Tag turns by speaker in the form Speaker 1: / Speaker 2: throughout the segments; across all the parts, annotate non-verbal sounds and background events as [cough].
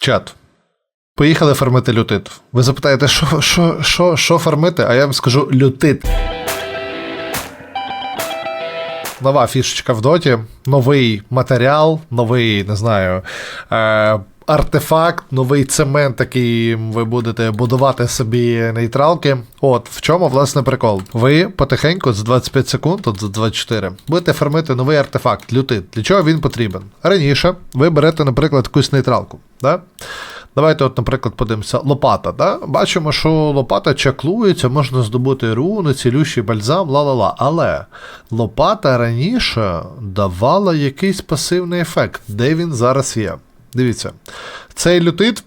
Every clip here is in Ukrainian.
Speaker 1: Чат. Поїхали фармити лютит. Ви запитаєте, що, що, що, що фармити, а я вам скажу лютит. Нова фішечка в доті, новий матеріал, новий, не знаю, е, артефакт, новий цемент, який ви будете будувати собі нейтралки. От в чому власне прикол. Ви потихеньку за 25 секунд, от за 24, будете фармити новий артефакт, лютит. Для чого він потрібен? Раніше ви берете, наприклад, якусь нейтралку. Да? Давайте, от, наприклад, подивимося, лопата. Да? Бачимо, що лопата чаклується, можна здобути руни, цілющий бальзам, ла-ла-ла. Але лопата раніше давала якийсь пасивний ефект, де він зараз є. Дивіться, цей лютит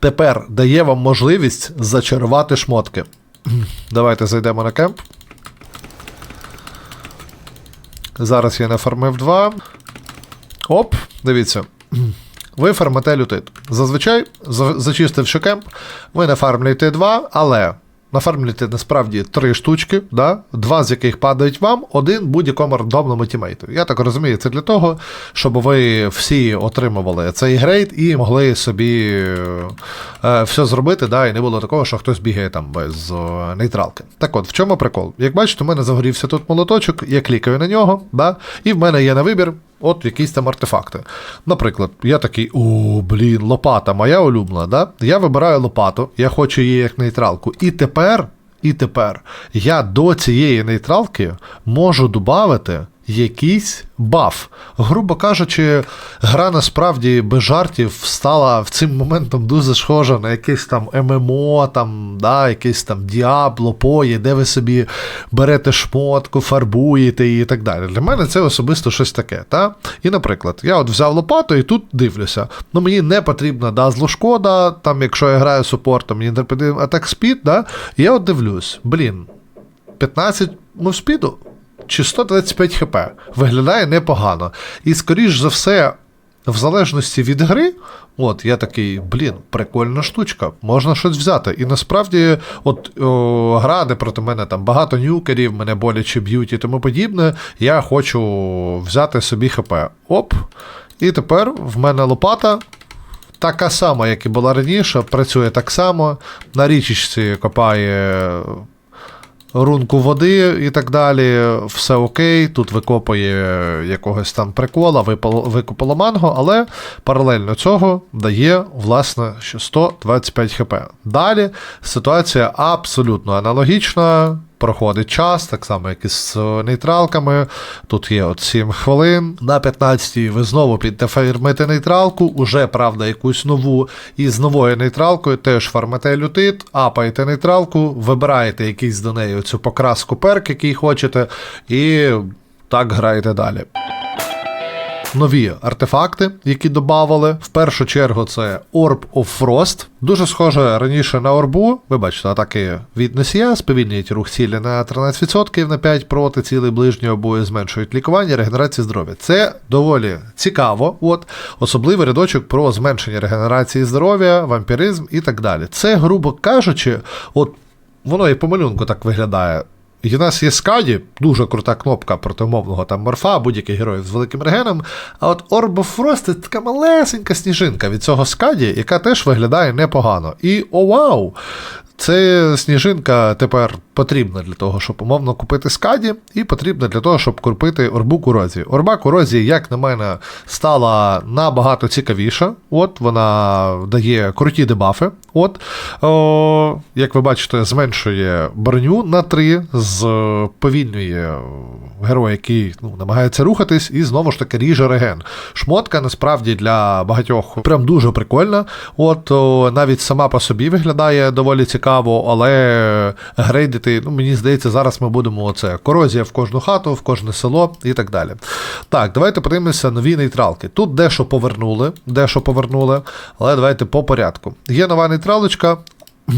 Speaker 1: тепер дає вам можливість зачарувати шмотки. [clears throat] Давайте зайдемо на кемп. Зараз я нафармив 2. Оп, дивіться. [clears throat] Ви фармите лютит. Зазвичай, зачистивши кемп, ви нафармлюєте 2, але нафармлюєте насправді 3 штучки, да? два з яких падають вам, один будь-якому рандомному тімейту. Я так розумію, це для того, щоб ви всі отримували цей грейд і могли собі е, все зробити, да? і не було такого, що хтось бігає там без е, нейтралки. Так от, в чому прикол? Як бачите, у мене загорівся тут молоточок, я клікаю на нього, да? і в мене є на вибір От якісь там артефакти. Наприклад, я такий, о, блін, лопата, моя улюблена, да? Я вибираю лопату, я хочу її як нейтралку. І тепер, і тепер я до цієї нейтралки можу додати якийсь баф. Грубо кажучи, гра насправді без жартів стала в цим моментом дуже схожа на якесь там ММО, там, да, якесь там Діабло, Пої, де ви собі берете шмотку, фарбуєте і так далі. Для мене це особисто щось таке. Та? І, наприклад, я от взяв лопату і тут дивлюся. Ну, мені не потрібна дазлу шкода, там, якщо я граю супортом, мені не потрібен атак спід, да? я от дивлюсь, блін, 15 ну, спіду чи 125 хп. Виглядає непогано. І, скоріш за все, в залежності від гри, от я такий, блін, прикольна штучка, можна щось взяти. І насправді, от о, гра, де проти мене там багато нюкерів, мене боляче б'ють і тому подібне, я хочу взяти собі хп. Оп. І тепер в мене лопата. Така сама, як і була раніше, працює так само. На річечці копає рунку води і так далі. Все окей. Тут викопує якогось там прикола, викопало манго, але паралельно цього дає, власне, що 125 хп. Далі ситуація абсолютно аналогічна. Проходить час, так само, як і з нейтралками. Тут є от 7 хвилин. На 15-й ви знову підете фармити нейтралку, уже, правда, якусь нову. І з новою нейтралкою теж фармите лютит, апаєте нейтралку, вибираєте якийсь до неї цю покраску перк, який хочете, і так граєте далі. Нові артефакти, які додавали. В першу чергу це Orb of Frost. Дуже схоже раніше на орбу. Ви бачите, атаки від носія сповільнюють рух цілі на 13% на 5 проти цілей ближнього бою, зменшують лікування, регенерацію здоров'я. Це доволі цікаво. От особливий рядочок про зменшення регенерації здоров'я, вампіризм і так далі. Це, грубо кажучи, от воно і по малюнку так виглядає. І в нас є скаді, дуже крута кнопка протимовного там морфа, будь-який герой з великим регеном. А от Frost це така малесенька сніжинка від цього скаді, яка теж виглядає непогано. І о вау! Це сніжинка тепер потрібна для того, щоб умовно купити скаді, і потрібна для того, щоб купити орбу курозії. Орба курозії, як на мене, стала набагато цікавіша. От вона дає круті дебафи. От, о, як ви бачите, зменшує броню на 3, повільнює героя, який ну, намагається рухатись, і знову ж таки ріже реген. Шмотка насправді для багатьох прям дуже прикольна. От о, навіть сама по собі виглядає доволі цікаво, але грейдити, ну мені здається, зараз ми будемо оце корозія в кожну хату, в кожне село і так далі. Так, давайте подивимося нові нейтралки. Тут дещо повернули, дещо повернули, але давайте по порядку. Є нова нейтралочка. [clears throat]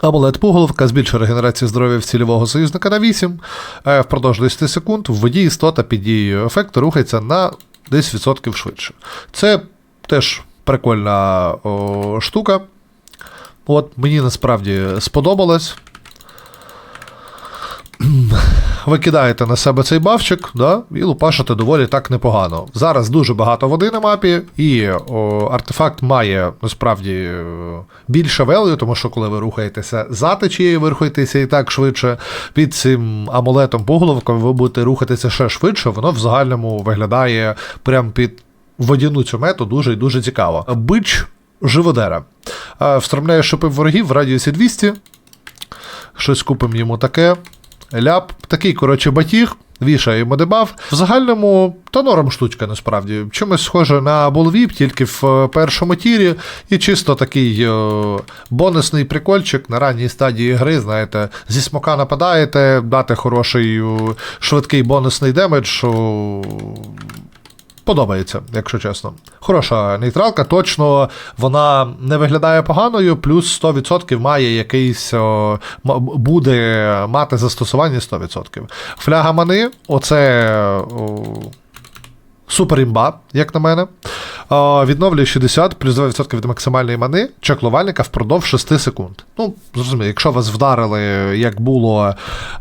Speaker 1: Амулет Пуголовка збільшує регенерацію здоров'я в цільового союзника на 8. Е, Впродовж 10 секунд в воді істота під дією ефекту рухається на 10% швидше. Це теж прикольна о, штука. От, мені насправді сподобалось. [clears throat] ви кидаєте на себе цей бафчик, да, і лупашите доволі так непогано. Зараз дуже багато води на мапі, і о, артефакт має насправді е, більше велію, тому що коли ви рухаєтеся за течією, ви рухаєтеся і так швидше. Під цим амулетом поголовком ви будете рухатися ще швидше, воно в загальному виглядає прям під водяну цю мету дуже і дуже цікаво. Бич живодера. Е, Встромляє шипи ворогів в радіусі 200. Щось купимо йому таке. Ляп, такий, коротше, батіг, вішаємо дебаф. В загальному та норм штучка насправді. Чимось схоже на булвіп, тільки в е, першому тірі, і чисто такий о, бонусний прикольчик на ранній стадії гри, знаєте, зі смока нападаєте, дати хороший е, швидкий бонусний демедж. Подобається, якщо чесно. Хороша нейтралка, точно вона не виглядає поганою, плюс 100% має якийсь о, буде мати застосування 100%. Фляга мани, оце о, супер імба, як на мене. Відновлює 60 плюс 2% від максимальної мани чеклувальника впродовж 6 секунд. Ну, зрозуміло, якщо вас вдарили, як було.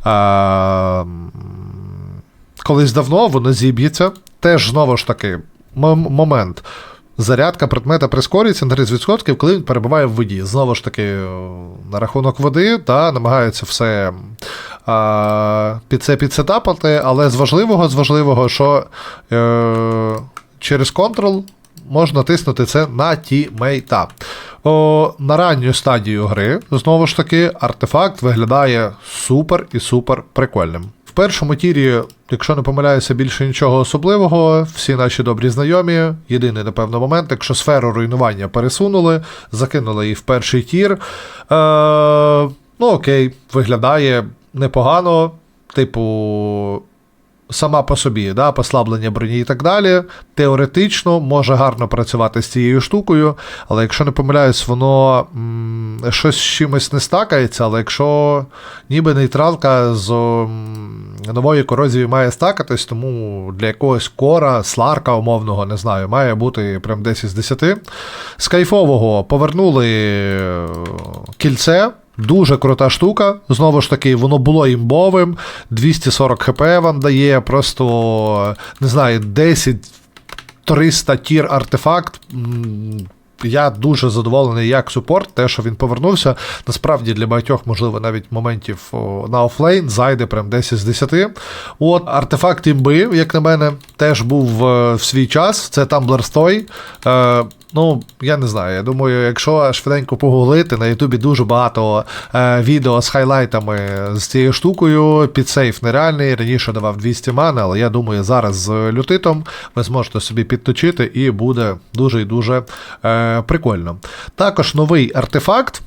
Speaker 1: Е- колись давно воно зіб'ється. Теж знову ж таки момент. Зарядка предмета прискорюється на 30%, коли він перебуває в воді. Знову ж таки, на рахунок води, та намагається все а, під це підсетапати, але з важливого, з важливого, що е, через Ctrl можна тиснути це на тімейта. О, на ранню стадію гри, знову ж таки, артефакт виглядає супер і супер прикольним. Першому тірі, якщо не помиляюся, більше нічого особливого, всі наші добрі знайомі. Єдиний, напевно, момент, якщо сферу руйнування пересунули, закинули її в перший тір. Е, ну окей, виглядає непогано. Типу, сама по собі, да, послаблення броні і так далі. Теоретично може гарно працювати з цією штукою, але якщо не помиляюсь, воно м, щось з чимось не стакається, але якщо ніби нейтралка з м, нової корозії має стакатись, тому для якогось кора, сларка умовного, не знаю, має бути прям 10 з 10. З кайфового повернули е, кільце. Дуже крута штука. Знову ж таки, воно було імбовим. 240 хп вам дає, просто не знаю, 10 300 тір артефакт. Я дуже задоволений як супорт, те, що він повернувся. Насправді для багатьох, можливо, навіть моментів на офлейн зайде прям 10 з 10. От артефакт імби, як на мене, теж був е, в свій час. Це Tumblr Stoy. Ну, я не знаю. Я думаю, якщо швиденько погуглити, на Ютубі дуже багато е, відео з хайлайтами з цією штукою. Під сейф нереальний. Раніше давав 200 мани, але я думаю, зараз з лютитом ви зможете собі підточити і буде дуже і дуже е, прикольно. Також новий артефакт.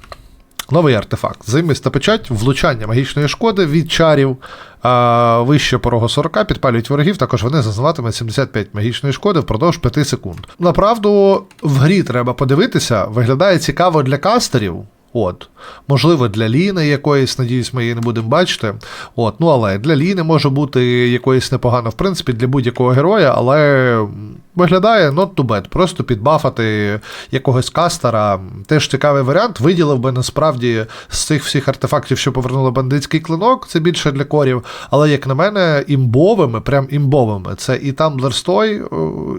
Speaker 1: Новий артефакт. Займиста печать, влучання магічної шкоди від чарів а, вище порогу 40, підпалюють ворогів, також вони зазнаватимуть 75 магічної шкоди впродовж 5 секунд. Направду, в грі треба подивитися, виглядає цікаво для кастерів. От, можливо, для Ліни якоїсь, надіюсь, ми її не будемо бачити. От, ну але для Ліни може бути якоїсь непогано, в принципі, для будь-якого героя, але виглядає not too bad. Просто підбафати якогось кастера. Теж цікавий варіант. Виділив би насправді з цих всіх артефактів, що повернули бандитський клинок, це більше для корів. Але, як на мене, імбовими, прям імбовими. Це і Tumblr Стой,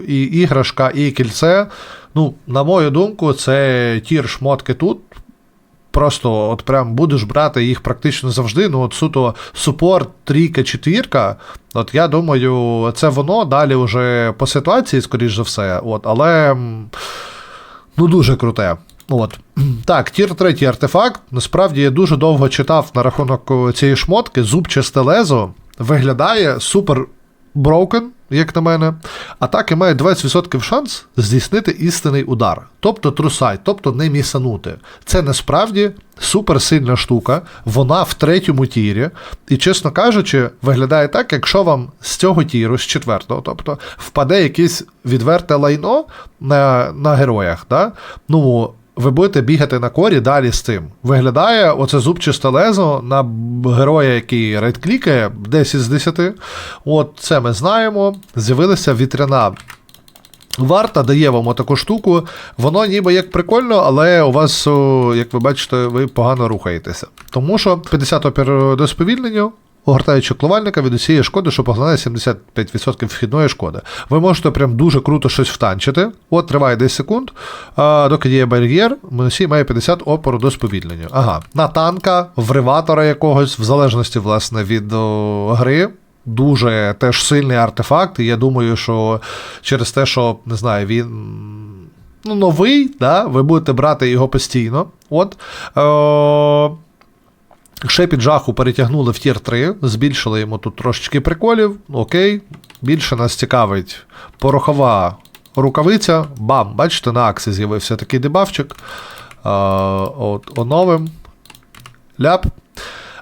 Speaker 1: і іграшка, і кільце. Ну, на мою думку, це тір шмотки тут. Просто от прям будеш брати їх практично завжди. Ну, от суто супорт, трійка, четвірка. От я думаю, це воно далі вже по ситуації, скоріш за все. От, але ну дуже круте. От. [clears throat] Так, тір третій артефакт. Насправді я дуже довго читав на рахунок цієї шмотки. Зубчасте лезо виглядає супер broken, як на мене. Атаки мають 20% шанс здійснити істинний удар, тобто трусай, тобто не місанути. Це насправді суперсильна штука, вона в третьому тірі, і, чесно кажучи, виглядає так, якщо вам з цього тіру, з четвертого, тобто, впаде якесь відверте лайно на, на героях. Да? Ну, ви будете бігати на корі далі з цим. Виглядає оце зубчасте лезо на героя, який рейдклікає 10 з 10. От це ми знаємо. З'явилася вітряна. Варта дає вам отаку штуку. Воно ніби як прикольно, але у вас, як ви бачите, ви погано рухаєтеся. Тому що 50 опір до сповільнення, огортаючи клувальника від усієї шкоди, що поглинає 75% вхідної шкоди. Ви можете прям дуже круто щось втанчити. От триває 10 секунд. А, доки діє бар'єр, носій має 50 опору до сповільнення. Ага, на танка, вриватора якогось, в залежності, власне, від о, гри. Дуже теж сильний артефакт, і я думаю, що через те, що не знаю, він ну, новий, да, ви будете брати його постійно. От. Е- Ще під жаху перетягнули в тір 3, збільшили йому тут трошечки приколів. Окей. Більше нас цікавить порохова рукавиця. Бам! Бачите, на аксі з'явився такий дебафчик. А, от, оновим. Ляп.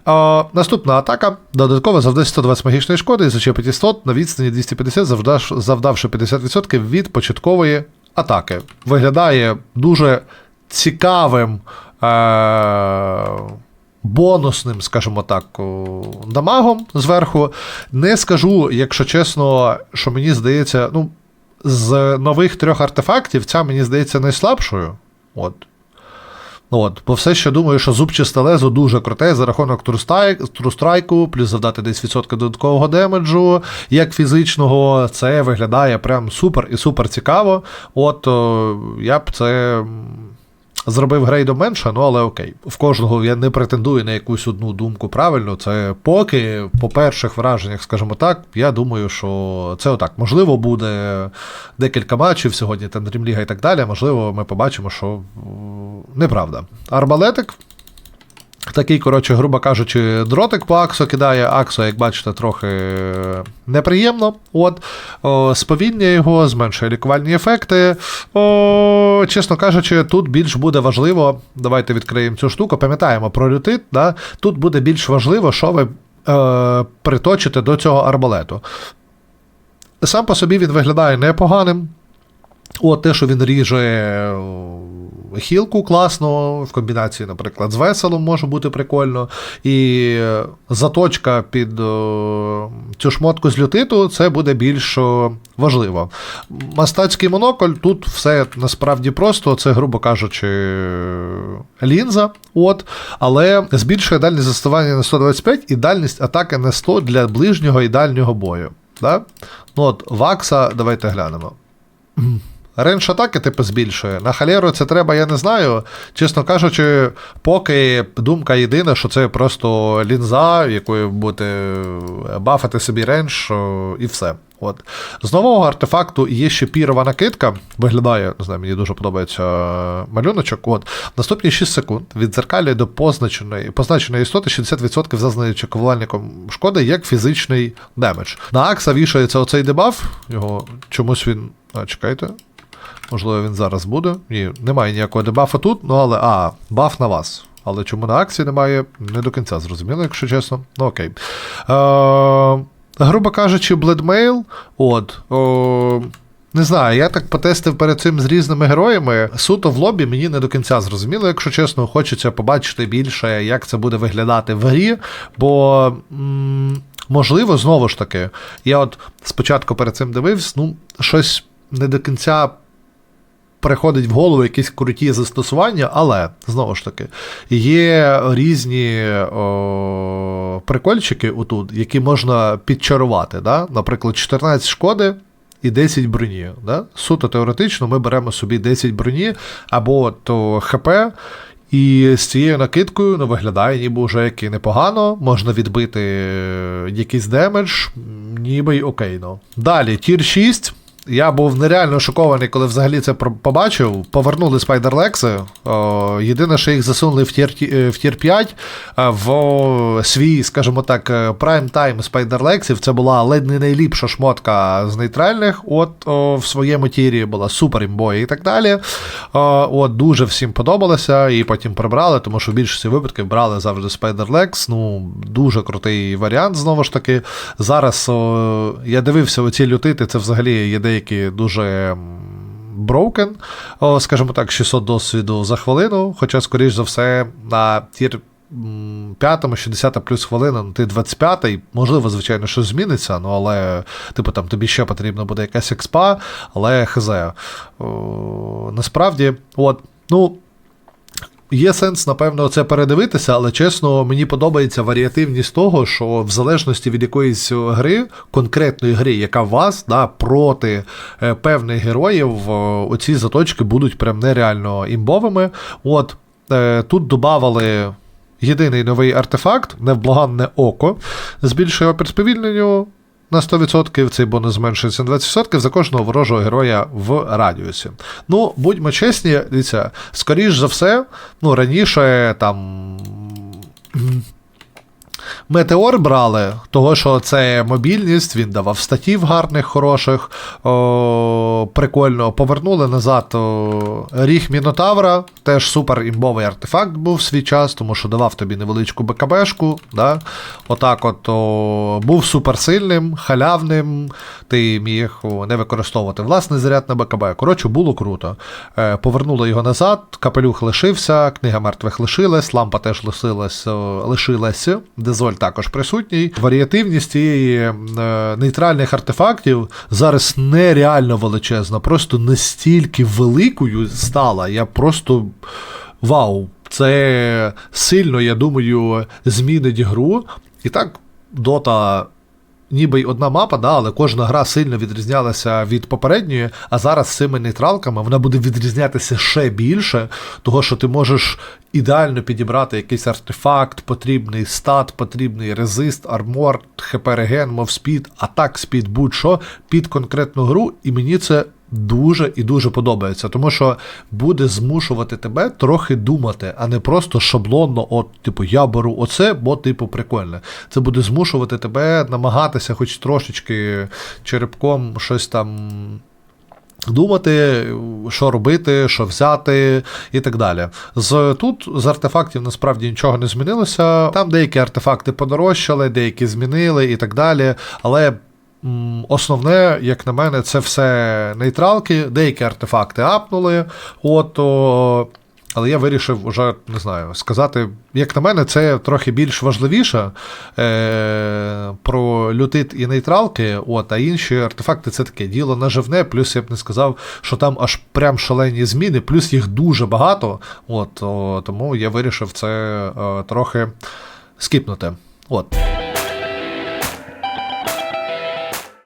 Speaker 1: А, наступна атака. Додатково завдає 120 магічної шкоди і зачепить істот на відстані 250, завдавши 50% від початкової атаки. Виглядає дуже цікавим. Е- бонусним, скажімо так, дамагом зверху. Не скажу, якщо чесно, що мені здається, ну, з нових трьох артефактів ця мені здається найслабшою. От. Ну От, бо все ще думаю, що зубчасте лезо дуже круте за рахунок трустрайку, плюс завдати десь відсотка додаткового демеджу, як фізичного, це виглядає прям супер і супер цікаво. От о, я б це зробив грейдо менше, ну але окей. В кожного я не претендую на якусь одну думку правильно. Це поки, по перших враженнях, скажімо так, я думаю, що це отак. Можливо, буде декілька матчів сьогодні, там Дрімліга і так далі. Можливо, ми побачимо, що неправда. Арбалетик. Такий, коротше, грубо кажучи, дротик по Аксо кидає. Аксо, як бачите, трохи неприємно. От, о, Сповільнює його, зменшує лікувальні ефекти. О, Чесно кажучи, тут більш буде важливо. Давайте відкриємо цю штуку. Пам'ятаємо про лютит. Да? Тут буде більш важливо, що ви е, приточите до цього арбалету. Сам по собі він виглядає непоганим. От те, що він ріже хілку класно, в комбінації, наприклад, з веселом може бути прикольно. І заточка під о, цю шмотку з лютиту це буде більш важливо. Мастацький моноколь тут все насправді просто, це, грубо кажучи, лінза. От, Але збільшує дальність застосування на 125 і дальність атаки на 100 для ближнього і дальнього бою. Да? Ну от, Вакса, давайте глянемо. Рейндж атаки, типу, збільшує. На халеру це треба, я не знаю. Чесно кажучи, поки думка єдина, що це просто лінза, якою буде бафати собі рейндж, і все. От. З нового артефакту є ще пірова накидка. Виглядає, не знаю, мені дуже подобається малюночок. От. Наступні 6 секунд відзеркалює до позначеної позначеної істоти 60% зазнаної чекувальником шкоди як фізичний демедж. На Акса вішається оцей дебаф, його чомусь він. А, чекайте. Можливо, він зараз буде. Ні, немає ніякого дебафа тут, ну але. А, баф на вас. Але чому на акції немає, не до кінця зрозуміло, якщо чесно. Ну окей. Е, Грубо кажучи, Bloodmail, от. О, не знаю, я так потестив перед цим з різними героями. Суто в лобі мені не до кінця зрозуміло, якщо чесно, хочеться побачити більше, як це буде виглядати в грі. Бо. Можливо, знову ж таки, я от спочатку перед цим дивився, ну, щось не до кінця приходить в голову якісь круті застосування, але знову ж таки, є різні о, прикольчики отут, які можна підчарувати. Да? Наприклад, 14 шкоди. І 10 броні. Да? Суто теоретично ми беремо собі 10 броні або то ХП, і з цією накидкою ну, виглядає, ніби вже як і непогано, можна відбити якийсь демедж, ніби й окейно. Далі, тір 6. Я був нереально шокований, коли взагалі це побачив. Повернули Спайдерлекси. Єдине, що їх засунули в тір е, в тір 5 в свій, скажімо так, прайм тайм Спайдерлексів. Це була ледь не найліпша шмотка з нейтральних. От в своєму тірі була супер імбоя і так далі. О, от Дуже всім подобалося, і потім прибрали, тому що в більшості випадків брали завжди Спайдерлекс. Ну, дуже крутий варіант, знову ж таки. Зараз я дивився оці лютити, це взагалі є деякі дуже. Broken, скажімо так, 600 досвіду за хвилину, хоча, скоріш за все, на тір 5 60 плюс хвилина, ну ти 25-й, можливо, звичайно, щось зміниться, ну але, типу, там тобі ще потрібно буде якась експа, але хз. Насправді, от, ну. Є сенс, напевно, це передивитися, але чесно, мені подобається варіативність того, що в залежності від якоїсь гри, конкретної гри, яка вас да, проти е, певних героїв, е, оці заточки будуть прям нереально імбовими. От е, тут додавали єдиний новий артефакт, невблаганне око, збільшує опір. На 100% цей бонус зменшується на 20% за кожного ворожого героя в радіусі. Ну, будьмо чесні, дивіться, скоріш за все, ну, раніше там. Метеор брали, того що це мобільність, він давав статів гарних, хороших. О, прикольно. Повернули назад о, ріг Мінотавра, теж супер імбовий артефакт був в свій час, тому що давав тобі невеличку БКБшку. Да? Отак от о, був суперсильним, халявним, ти міг не використовувати власний заряд на БКБ. Коротше, було круто. Е, повернули його назад, капелюх лишився, книга мертвих лишилась, лампа теж лишилась, лишилась. Дезоль також присутній. Варіативність цієї е, нейтральних артефактів зараз нереально величезна, просто настільки великою стала. Я просто вау! Це сильно, я думаю, змінить гру. І так, дота. Ніби й одна мапа, да, але кожна гра сильно відрізнялася від попередньої, а зараз з цими нейтралками вона буде відрізнятися ще більше, того що ти можеш ідеально підібрати якийсь артефакт, потрібний стат, потрібний резист, армор, хп реген, мовспід, атак спід, будь-що під конкретну гру, і мені це дуже і дуже подобається, тому що буде змушувати тебе трохи думати, а не просто шаблонно, от, типу, я беру оце, бо, типу, прикольне. Це буде змушувати тебе намагатися, хоч трошечки черепком щось там. Думати, що робити, що взяти, і так далі. З тут з артефактів насправді нічого не змінилося. Там деякі артефакти подорожчали, деякі змінили і так далі. Але основне, як на мене, це все нейтралки, деякі артефакти апнули. От, але я вирішив уже, не знаю, сказати, як на мене, це трохи більш важливіше е, про лютит і нейтралки, от, а інші артефакти це таке діло наживне, плюс я б не сказав, що там аж прям шалені зміни, плюс їх дуже багато. От, о, тому я вирішив це е, трохи скіпнути. От.